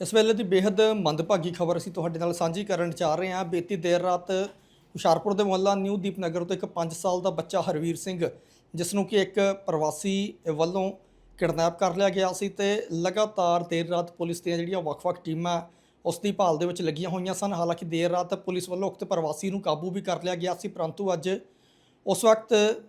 ਇਸ ਵੇਲੇ ਦੀ ਬੇहद ਮੰਦਭਾਗੀ ਖਬਰ ਅਸੀਂ ਤੁਹਾਡੇ ਨਾਲ ਸਾਂਝੀ ਕਰਨ ਜਾ ਰਹੇ ਹਾਂ। ਬੀਤੀ ਦੇਰ ਰਾਤ ਹੁਸ਼ਿਆਰਪੁਰ ਦੇ ਮੁਹੱਲਾ ਨਿਊ ਦੀਪਨਗਰ ਤੋਂ ਇੱਕ 5 ਸਾਲ ਦਾ ਬੱਚਾ ਹਰਵੀਰ ਸਿੰਘ ਜਿਸ ਨੂੰ ਕਿ ਇੱਕ ਪ੍ਰਵਾਸੀ ਵੱਲੋਂ ਕਿਡਨੈਪ ਕਰ ਲਿਆ ਗਿਆ ਸੀ ਤੇ ਲਗਾਤਾਰ ਦੇਰ ਰਾਤ ਪੁਲਿਸ ਦੀਆਂ ਜਿਹੜੀਆਂ ਵੱਖ-ਵੱਖ ਟੀਮਾਂ ਉਸ ਦੀ ਭਾਲ ਦੇ ਵਿੱਚ ਲੱਗੀਆਂ ਹੋਈਆਂ ਸਨ। ਹਾਲਾਂਕਿ ਦੇਰ ਰਾਤ ਪੁਲਿਸ ਵੱਲੋਂ ਉਕਤ ਪ੍ਰਵਾਸੀ ਨੂੰ ਕਾਬੂ ਵੀ ਕਰ ਲਿਆ ਗਿਆ ਸੀ, ਪਰੰਤੂ ਅੱਜ ਉਸ ਵਕਤ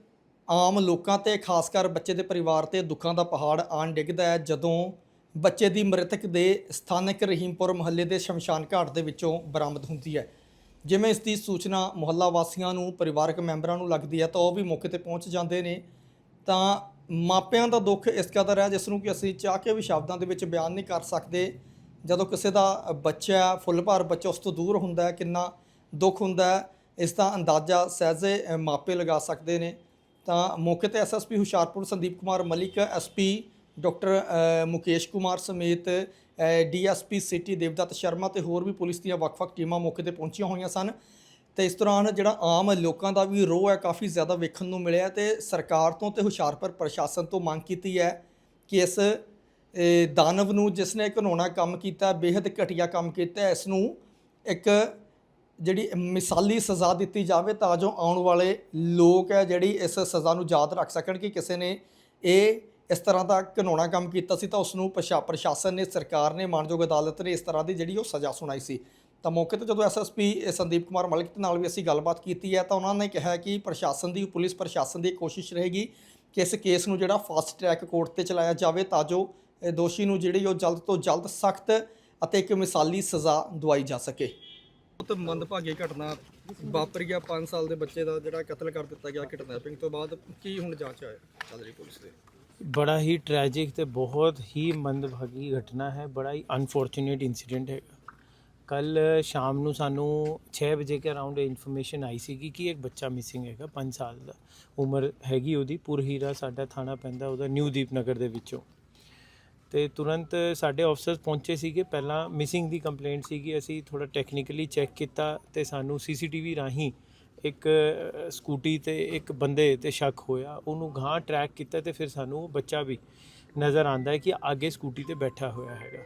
ਆਮ ਲੋਕਾਂ ਤੇ, ਖਾਸ ਕਰ ਬੱਚੇ ਦੇ ਪਰਿਵਾਰ ਤੇ ਦੁੱਖਾਂ ਦਾ ਪਹਾੜ ਆਣ ਡਿੱਗਦਾ ਹੈ। ਜਦੋਂ ਬੱਚੇ ਦੀ ਮ੍ਰਿਤਕ ਦੇ ਸਥਾਨਕ ਰਹੀਮਪੁਰ ਮੁਹੱਲੇ ਦੇ ਸ਼ਮਸ਼ਾਨ ਘਾਟ ਦੇ ਵਿੱਚੋਂ ਬਰਾਮਦ ਹੁੰਦੀ ਹੈ। ਜਿਵੇਂ ਇਸ ਦੀ ਸੂਚਨਾ ਮੁਹੱਲਾ ਵਾਸੀਆਂ ਨੂੰ, ਪਰਿਵਾਰਕ ਮੈਂਬਰਾਂ ਨੂੰ ਲੱਗਦੀ ਹੈ ਤਾਂ ਉਹ ਵੀ ਮੌਕੇ ਤੇ ਪਹੁੰਚ ਜਾਂਦੇ ਨੇ। ਤਾਂ ਮਾਪਿਆਂ ਦਾ ਦੁੱਖ ਇਸ ਕਦਰ ਹੈ, ਜਿਸ ਨੂੰ ਕਿ ਅਸੀਂ ਚਾਹ ਕੇ ਵੀ ਸ਼ਬਦਾਂ ਦੇ ਵਿੱਚ ਬਿਆਨ ਨਹੀਂ ਕਰ ਸਕਦੇ। ਜਦੋਂ ਕਿਸੇ ਦਾ ਬੱਚਾ ਫੁੱਲ ਭਾਰ ਬੱਚਾ ਉਸ ਤੋਂ ਦੂਰ ਹੁੰਦਾ ਹੈ, ਕਿੰਨਾ ਦੁੱਖ ਹੁੰਦਾ ਹੈ, ਇਸ ਦਾ ਅੰਦਾਜ਼ਾ ਸਹਿਜੇ ਮਾਪੇ ਲਗਾ ਸਕਦੇ ਨੇ। ਤਾਂ ਮੌਕੇ ਤੇ SSP Hoshiarpur Sandeep Kumar Malik SP doctor Mukesh Kumar ਸਮੇਤ ਡੀਐਸਪੀ ਸਿਟੀ ਦੇਵਦੱਤ ਸ਼ਰਮਾ ਤੇ ਹੋਰ ਵੀ ਪੁਲਿਸ ਦੀਆਂ ਵੱਖ-ਵੱਖ ਟੀਮਾਂ ਮੌਕੇ ਤੇ ਪਹੁੰਚੀਆਂ ਹੋਈਆਂ ਸਨ। ਤੇ ਇਸ ਦੌਰਾਨ ਜਿਹੜਾ ਆਮ ਲੋਕਾਂ ਦਾ ਵੀ ਰੋਹ ਹੈ, ਕਾਫੀ ਜ਼ਿਆਦਾ ਵੇਖਣ ਨੂੰ ਮਿਲਿਆ ਤੇ ਸਰਕਾਰ ਤੋਂ ਤੇ ਹੁਸ਼ਿਆਰਪੁਰ ਪ੍ਰਸ਼ਾਸਨ ਤੋਂ ਮੰਗ ਕੀਤੀ ਹੈ ਕਿ ਇਸ ਦਾਨਵ ਨੂੰ ਜਿਸ ਨੇ ਘਿਨਾਉਣਾ ਕੰਮ ਕੀਤਾ ਬੇहद ਘਟੀਆ ਕੰਮ ਕੀਤਾ, ਇਸ ਨੂੰ ਇੱਕ ਜਿਹੜੀ ਮਿਸਾਲੀ ਸਜ਼ਾ ਦਿੱਤੀ ਜਾਵੇ ਤਾਂ ਜੋ ਆਉਣ ਵਾਲੇ ਲੋਕ ਹੈ ਜਿਹੜੀ ਇਸ ਸਜ਼ਾ ਨੂੰ ਯਾਦ ਰੱਖ ਸਕਣ ਕਿ ਕਿਸੇ ਨੇ ਇਹ ਇਸ ਤਰ੍ਹਾਂ ਦਾ ਘਿਨਾਉਣਾ ਕੰਮ ਕੀਤਾ ਸੀ ਤਾਂ ਉਸ ਨੂੰ ਪ੍ਰਸ਼ਾਸਨ ਨੇ, ਸਰਕਾਰ ਨੇ, ਮਾਨਯੋਗ ਅਦਾਲਤ ਨੇ ਇਸ ਤਰ੍ਹਾਂ ਦੀ ਜਿਹੜੀ ਉਹ ਸਜ਼ਾ ਸੁਣਾਈ ਸੀ। ਤਾਂ ਮੌਕੇ ਤੇ ਜਦੋਂ ਐਸਐਸਪੀ ਸੰਦੀਪ ਕੁਮਾਰ ਮਲਿਕ ਦੇ ਨਾਲ ਵੀ ਅਸੀਂ ਗੱਲਬਾਤ ਕੀਤੀ ਹੈ ਤਾਂ ਉਹਨਾਂ ਨੇ ਕਿਹਾ ਕਿ ਪ੍ਰਸ਼ਾਸਨ ਦੀ, ਪੁਲਿਸ ਪ੍ਰਸ਼ਾਸਨ ਦੀ ਕੋਸ਼ਿਸ਼ ਰਹੇਗੀ ਕਿ ਇਸ ਕੇਸ ਨੂੰ ਜਿਹੜਾ ਫਾਸਟ ਟਰੈਕ ਕੋਰਟ ਤੇ ਚਲਾਇਆ ਜਾਵੇ ਤਾਂ ਜੋ ਇਹ ਦੋਸ਼ੀ ਨੂੰ ਜਿਹੜੀ ਉਹ ਜਲਦ ਤੋਂ ਜਲਦ ਸਖਤ ਅਤੇ ਇੱਕ ਮਿਸਾਲੀ ਸਜ਼ਾ ਦਵਾਈ ਜਾ ਸਕੇ। ਬਹੁਤ ਮੰਦਭਾਗੀ ਘਟਨਾ ਵਾਪਰੀ ਆ। 5 ਸਾਲ ਦੇ ਬੱਚੇ ਦਾ ਜਿਹੜਾ ਕਤਲ ਕਰ ਦਿੱਤਾ ਗਿਆ ਕਿਡਨੈਪਿੰਗ ਤੋਂ ਬਾਅਦ। ਕੀ ਹੁਣ ਜਾਂਚ ਹੈ? ਚੱਲ ਰਹੀ ਪੁਲਿਸ ਦੇ। ਬੜਾ ਹੀ ਟਰੈਜਿਕ ਤੇ ਬਹੁਤ ਹੀ ਮੰਦਭਾਗੀ ਘਟਨਾ ਹੈ, ਬੜਾ ਹੀ ਅਨਫੋਰਚੂਨੇਟ ਇਨਸੀਡੈਂਟ ਹੈਗਾ। ਕੱਲ ਸ਼ਾਮ ਨੂੰ ਸਾਨੂੰ 6 ਵਜੇ ਕੇ ਅਰਾਊਂਡ ਇਨਫੋਰਮੇਸ਼ਨ ਆਈ ਸੀਗੀ ਕਿ ਇੱਕ ਬੱਚਾ ਮਿਸਿੰਗ ਹੈਗਾ 5 ਸਾਲ ਦਾ। ਉਮਰ ਹੈਗੀ ਉਹਦੀ, ਪੁਰਹੀਰਾ ਸਾਡਾ ਥਾਣਾ ਪੈਂਦਾ ਉਹਦਾ ਨਿਊ ਦੀਪਨਗਰ ਦੇ ਵਿੱਚੋਂ। ਤੇ ਤੁਰੰਤ ਸਾਡੇ ਅਫਸਰਸ ਪਹੁੰਚੇ ਸੀਗੇ, ਪਹਿਲਾਂ ਮਿਸਿੰਗ ਦੀ ਕੰਪਲੇਂਟ ਸੀਗੀ, ਅਸੀਂ ਥੋੜਾ ਟੈਕਨੀਕਲੀ ਚੈੱਕ ਕੀਤਾ ਤੇ ਸਾਨੂੰ ਸੀਸੀਟੀਵੀ ਰਾਹੀਂ ਇੱਕ ਸਕੂਟੀ ਤੇ ਇੱਕ ਬੰਦੇ ਤੇ ਸ਼ੱਕ ਹੋਇਆ। ਉਹਨੂੰ ਗਾਂ ਟਰੈਕ ਕੀਤਾ ਤੇ ਫਿਰ ਸਾਨੂੰ ਉਹ ਬੱਚਾ ਵੀ ਨਜ਼ਰ ਆਂਦਾ ਹੈ ਕਿ ਅੱਗੇ ਸਕੂਟੀ ਤੇ ਬੈਠਾ ਹੋਇਆ ਹੈਗਾ।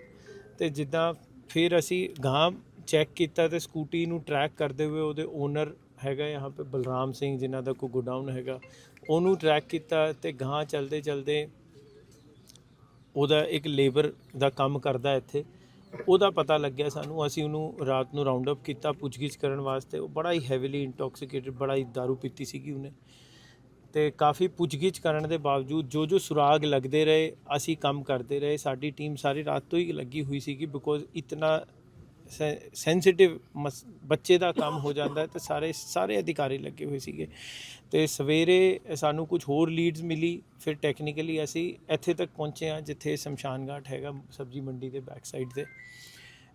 ਤੇ ਜਿੱਦਾਂ ਫਿਰ ਅਸੀਂ ਗਾਂ ਚੈੱਕ ਕੀਤਾ ਤੇ ਸਕੂਟੀ ਨੂੰ ਟਰੈਕ ਕਰਦੇ ਹੋਏ ਉਹਦੇ ਓਨਰ ਹੈਗਾ ਯਹਾਂ ਪੇ ਬਲਰਾਮ ਸਿੰਘ, ਜਿਨ੍ਹਾਂ ਦਾ ਕੋਈ ਗੋਡਾਊਨ ਹੈਗਾ, ਉਹਨੂੰ ਟਰੈਕ ਕੀਤਾ ਤੇ ਗਾਂ ਚਲਦੇ ਚਲਦੇ ਉਹਦਾ ਇੱਕ ਲੇਬਰ ਦਾ ਕੰਮ ਕਰਦਾ ਇੱਥੇ। ਉਹਦਾ ਪਤਾ ਲੱਗਿਆ ਸਾਨੂੰ, ਅਸੀਂ ਉਹਨੂੰ ਰਾਤ ਨੂੰ ਰਾਉਂਡ ਅਪ ਕੀਤਾ ਪੁੱਛਗਿੱਛ ਕਰਨ ਵਾਸਤੇ। ਉਹ ਬੜਾ ਹੀ ਹੈਵੀਲੀ ਇੰਟੌਕਸੀਕੇਟਡ ਬੜਾ ਹੀ दारू ਪੀਤੀ ਸੀਗੀ ਉਹਨੇ। ਤੇ ਕਾਫੀ ਪੁੱਛਗਿੱਛ ਕਰਨ ਦੇ ਬਾਵਜੂਦ ਜੋ ਜੋ ਸੁਰਾਗ ਲੱਗਦੇ ਰਹੇ, ਅਸੀਂ ਕੰਮ ਕਰਦੇ ਰਹੇ। ਸਾਡੀ ਟੀਮ ਸਾਰੀ ਰਾਤ ਤੋਂ ਹੀ ਲੱਗੀ ਹੋਈ ਸੀਗੀ ਬਿਕੋਜ਼ ਇਤਨਾ ਸੈਂਸਿਟਿਵ ਬੱਚੇ ਦਾ ਕੰਮ ਹੋ ਜਾਂਦਾ ਹੈ ਤੇ ਸਾਰੇ ਸਾਰੇ ਅਧਿਕਾਰੀ ਲੱਗੇ ਹੋਏ ਸੀਗੇ। ਤੇ ਸਵੇਰੇ ਸਾਨੂੰ ਕੁਝ ਹੋਰ ਲੀਡਸ ਮਿਲੀ, ਫਿਰ ਟੈਕਨੀਕਲੀ ਅਸੀਂ ਇੱਥੇ ਤੱਕ ਪਹੁੰਚੇ ਹਾਂ, ਜਿੱਥੇ ਸ਼ਮਸ਼ਾਨ ਘਾਟ ਹੈਗਾ ਸਬਜੀ ਮੰਡੀ ਦੇ ਬੈਕ ਸਾਈਡ ਤੇ।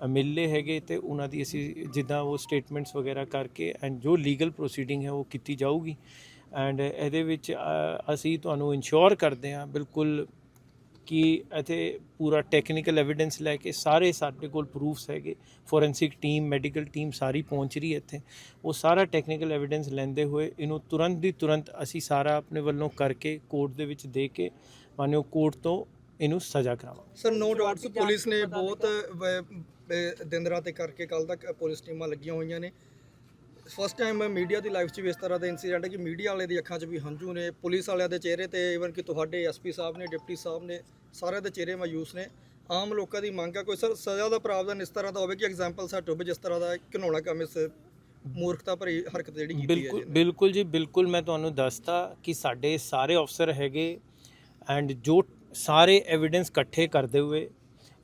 ਮਿਲ ਹੈਗੇ ਤੇ ਉਹਨਾਂ ਦੀ ਅਸੀਂ ਜਿੱਦਾਂ ਉਹ ਸਟੇਟਮੈਂਟਸ ਵਗੈਰਾ ਕਰਕੇ ਐਂਡ ਜੋ ਲੀਗਲ ਪ੍ਰੋਸੀਡਿੰਗ ਹੈ ਉਹ ਕੀਤੀ ਜਾਊਗੀ ਐਂਡ ਇਹਦੇ ਵਿੱਚ ਅਸੀਂ ਤੁਹਾਨੂੰ ਇਨਸ਼ੋਰ ਕਰਦੇ ਹਾਂ ਬਿਲਕੁਲ ਕਿ ਇੱਥੇ ਪੂਰਾ ਟੈਕਨੀਕਲ ਐਵੀਡੈਂਸ ਲੈ ਕੇ ਸਾਰੇ ਸਾਡੇ ਕੋਲ ਪ੍ਰੂਫਸ ਹੈਗੇ ਫੋਰੈਂਸਿਕ ਟੀਮ ਮੈਡੀਕਲ ਟੀਮ ਸਾਰੀ ਪਹੁੰਚ ਰਹੀ ਹੈ ਇੱਥੇ। ਉਹ ਸਾਰਾ ਟੈਕਨੀਕਲ ਐਵੀਡੈਂਸ ਲੈਂਦੇ ਹੋਏ ਇਹਨੂੰ ਤੁਰੰਤ ਦੀ ਤੁਰੰਤ ਅਸੀਂ ਸਾਰਾ ਆਪਣੇ ਵੱਲੋਂ ਕਰਕੇ ਕੋਰਟ ਦੇ ਵਿੱਚ ਦੇ ਕੇ ਮਾਨਿਓ ਕੋਰਟ ਤੋਂ ਇਹਨੂੰ ਸਜ਼ਾ ਕਰਾਵਾਂਗੇ। ਸਰ ਨੋ ਡਾਊਟ ਪੁਲਿਸ ਨੇ ਬਹੁਤ ਦਿਨ ਰਾਤ ਕਰਕੇ ਕੱਲ ਤੱਕ ਪੁਲਿਸ ਟੀਮਾਂ ਲੱਗੀਆਂ ਹੋਈਆਂ ਨੇ। ਫਸਟ ਟਾਈਮ ਮੀਡੀਆ ਦੀ ਲਾਈਫ 'ਚ ਵੀ ਇਸ ਤਰ੍ਹਾਂ ਦਾ ਇਨਸੀਡੈਂਟ ਹੈ ਕਿ ਮੀਡੀਆ ਵਾਲੇ ਦੀ ਅੱਖਾਂ 'ਚ ਵੀ ਹੰਝੂ ਨੇ ਪੁਲਿਸ ਵਾਲਿਆਂ ਦੇ ਚਿਹਰੇ ਤੇ ਇਵਨ ਕਿ ਤੁਹਾਡੇ ਐਸਪੀ ਸਾਹਿਬ ਨੇ ਡਿਪਟੀ ਸਾਹਿਬ ਨੇ ਸਾਰਿਆਂ ਦੇ ਚਿਹਰੇ ਮਾਯੂਸ ਨੇ। ਆਮ ਲੋਕਾਂ ਦੀ ਮੰਗ ਹੈ ਕੋਈ ਸਰ ਸਜ਼ਾ ਦਾ ਪ੍ਰਾਵਧਾਨ ਇਸ ਤਰ੍ਹਾਂ ਦਾ ਹੋਵੇ ਕਿ ਐਗਜ਼ਾਮਪਲ ਸੈੱਟ ਹੋਵੇ ਜਿਸ ਤਰ੍ਹਾਂ ਦਾ ਘਿਨਾਉਣਾ ਕੰਮ ਇਸ ਮੂਰਖਤਾ ਭਰੀ ਹਰਕਤ ਜਿਹੜੀ ਕੀਤੀ ਹੈ ਬਿਲਕੁਲ ਬਿਲਕੁਲ ਜੀ ਬਿਲਕੁਲ ਮੈਂ ਤੁਹਾਨੂੰ ਦੱਸਤਾ ਕਿ ਸਾਡੇ ਸਾਰੇ ਅਫਸਰ ਹੈਗੇ ਐਂਡ ਜੋ ਸਾਰੇ ਐਵੀਡੈਂਸ ਇਕੱਠੇ ਕਰਦੇ ਹੋਏ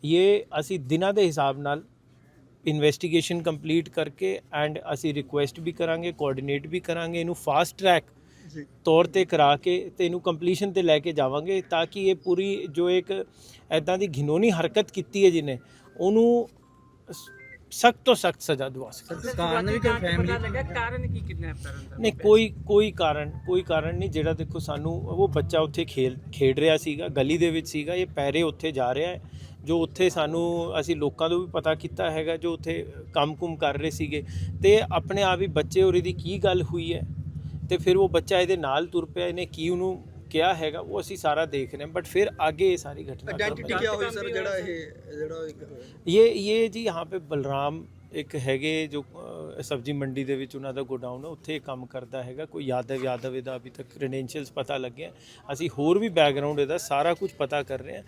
ਇਹ ਅਸੀਂ ਦਿਨਾਂ ਦੇ ਹਿਸਾਬ ਨਾਲ ਇਨਵੈਸਟੀਗੇਸ਼ਨ ਕੰਪਲੀਟ ਕਰਕੇ ਐਂਡ ਅਸੀਂ ਰਿਕੁਐਸਟ ਵੀ ਕਰਾਂਗੇ ਕੋਆਰਡੀਨੇਟ ਵੀ ਕਰਾਂਗੇ ਇਹਨੂੰ ਫਾਸਟ ਟਰੈਕ ਤੌਰ ਤੇ ਕਰਾ ਕੇ ਤੇ ਇਹਨੂੰ ਕੰਪਲੀਸ਼ਨ ਤੇ ਲੈ ਕੇ ਜਾਵਾਂਗੇ ਤਾਂ ਕਿ ਇਹ ਪੂਰੀ ਜੋ ਇੱਕ ਐਦਾਂ ਦੀ ਘਿਨੌਣੀ ਹਰਕਤ ਕੀਤੀ ਹੈ ਜਿਹਨੇ ਉਹਨੂੰ ਸਖਤ ਤੋਂ ਸਖਤ ਸਜ਼ਾ ਦਵਾ ਸਕਦੇ ਕਾਰਨ ਵੀ ਕੋਈ ਫੈਮਿਲੀ ਲੱਗਾ ਕਾਰਨ ਕੀ ਕਿਡਨੈਪ ਕਰਨ ਦਾ ਨਹੀਂ ਕੋਈ ਕੋਈ ਕਾਰਨ ਕੋਈ ਕਾਰਨ ਨਹੀਂ ਜਿਹੜਾ ਦੇਖੋ ਸਾਨੂੰ ਉਹ ਬੱਚਾ ਉੱਥੇ ਖੇਲ ਖੇਡ ਰਿਹਾ ਸੀਗਾ ਗਲੀ ਦੇ ਵਿੱਚ ਸੀਗਾ ਇਹ ਪੈਰੇ ਉੱਥੇ ਜਾ ਰਿਹਾ ਹੈ ਜੋ ਉੱਥੇ ਸਾਨੂੰ ਅਸੀਂ ਲੋਕਾਂ ਤੋਂ ਵੀ ਪਤਾ ਕੀਤਾ ਹੈਗਾ ਜੋ ਉੱਥੇ ਕੰਮ-ਕੁਮ ਕਰ ਰਹੇ ਸੀਗੇ। ਤੇ ਆਪਣੇ ਆਪ ਹੀ ਬੱਚੇ ਉਰੇ ਇਹਦੀ ਕੀ ਗੱਲ ਹੋਈ ਹੈ? ਤੇ ਫਿਰ ਉਹ ਬੱਚਾ ਇਹਦੇ ਨਾਲ ਤੁਰ ਪਿਆ ਇਹਨੇ ਕੀ ਉਹਨੂੰ ਕਿਹਾ ਹੈਗਾ ਉਹ ਅਸੀਂ ਸਾਰਾ ਦੇਖ ਰਹੇ ਹਾਂ। ਬਟ ਫਿਰ ਅੱਗੇ ਇਹ ਸਾਰੀ ਘਟਨਾ ਆਇਡੈਂਟੀਟੀ ਕੀ ਹੋਈ ਸਰ ਜਿਹੜਾ ਇਹ ਜਿਹੜਾ ਇਹ ਇਹ ਜੀ ਹਾਂ ਪੇ ਬਲਰਾਮ ਇੱਕ ਹੈਗੇ ਜੋ ਸਬਜ਼ੀ ਮੰਡੀ ਦੇ ਵਿੱਚ ਉਹਨਾਂ ਦਾ ਗੋਡਾਊਨ ਹੈ ਉੱਥੇ ਕੰਮ ਕਰਦਾ ਹੈਗਾ। ਕੋਈ ਯਾਦਵ ਯਾਦਵ ਇਹਦਾ ਅਭੀ ਤੱਕ ਕ੍ਰੈਡੈਂਸ਼ੀਅਲਸ ਪਤਾ ਲੱਗਿਆ। ਅਸੀਂ ਹੋਰ ਵੀ ਬੈਕਗ੍ਰਾਉਂਡ ਇਹਦਾ ਸਾਰਾ ਕੁਝ ਪਤਾ ਕਰ ਰਹੇ ਹਾਂ।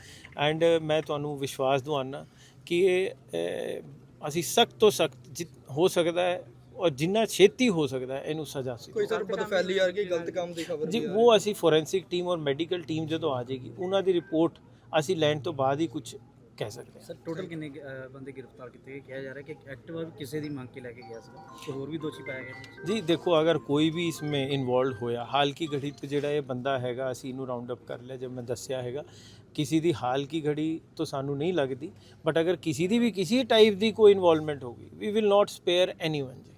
ਐਂਡ ਮੈਂ ਤੁਹਾਨੂੰ ਵਿਸ਼ਵਾਸ ਦਿਵਾਨਾ ਕਿ ਇਹ ਅਸੀਂ ਸਖਤ ਤੋਂ ਸਖਤ ਹੋ ਸਕਦਾ ਹੈ ਔਰ ਜਿੰਨਾ ਛੇਤੀ ਹੋ ਸਕਦਾ ਹੈ ਇਹਨੂੰ ਸਜ਼ਾ ਸੀ ਕੋਈ ਸਰ ਬਦਫੈਲੀ ਆ ਰਹੀ ਗਲਤ ਕੰਮ ਦੀ ਖਬਰ ਜੀ ਉਹ ਅਸੀਂ ਫੋਰੈਂਸਿਕ ਟੀਮ ਔਰ ਮੈਡੀਕਲ ਟੀਮ ਜਦੋਂ ਆ ਜਾਏਗੀ ਉਹਨਾਂ ਦੀ ਰਿਪੋਰਟ ਅਸੀਂ ਲੈਣ ਤੋਂ ਬਾਅਦ ਹੀ ਕੁਝ ਕਹਿ ਸਕਦੇ ਹਾਂ। ਸਰ ਟੋਟਲ ਕਿੰਨੇ ਅਹ, ਬੰਦੇ ਗ੍ਰਿਫਤਾਰ ਕੀਤੇ ਗਏ? ਕਿਹਾ ਜਾ ਰਿਹਾ ਕਿ ਐਕਟਿਵਾ ਵੀ ਕਿਸੇ ਦੀ ਮੰਗ ਕੇ ਲੈ ਕੇ ਗਿਆ ਸੀ। ਤੇ ਹੋਰ ਵੀ ਦੋਸ਼ੀ ਪਾਇਆ ਗਿਆ ਜੀ ਦੇਖੋ ਅਗਰ ਕੋਈ ਵੀ ਇਸमें ਇਨਵੋਲਡ ਹੋਇਆ ਹਾਲ ਕੀ ਘੜੀ ਤੇ ਜਿਹੜਾ ਇਹ ਬੰਦਾ ਹੈਗਾ ਅਸੀਂ ਇਹਨੂੰ ਰਾਉਂਡ ਅਪ ਕਰ ਲਿਆ ਜਦ ਮੈਂ ਦੱਸਿਆ ਹੈਗਾ ਕਿਸੇ ਦੀ ਹਾਲ ਕੀ ਘੜੀ ਤੋਂ ਸਾਨੂੰ ਨਹੀਂ ਲੱਗਦੀ ਬਟ ਅਗਰ ਕਿਸੇ ਦੀ ਵੀ ਕਿਸੇ ਟਾਈਪ ਦੀ ਕੋਈ ਇਨਵੋਲਵਮੈਂਟ ਹੋਗੀ we will not spare anyone ਜੀ।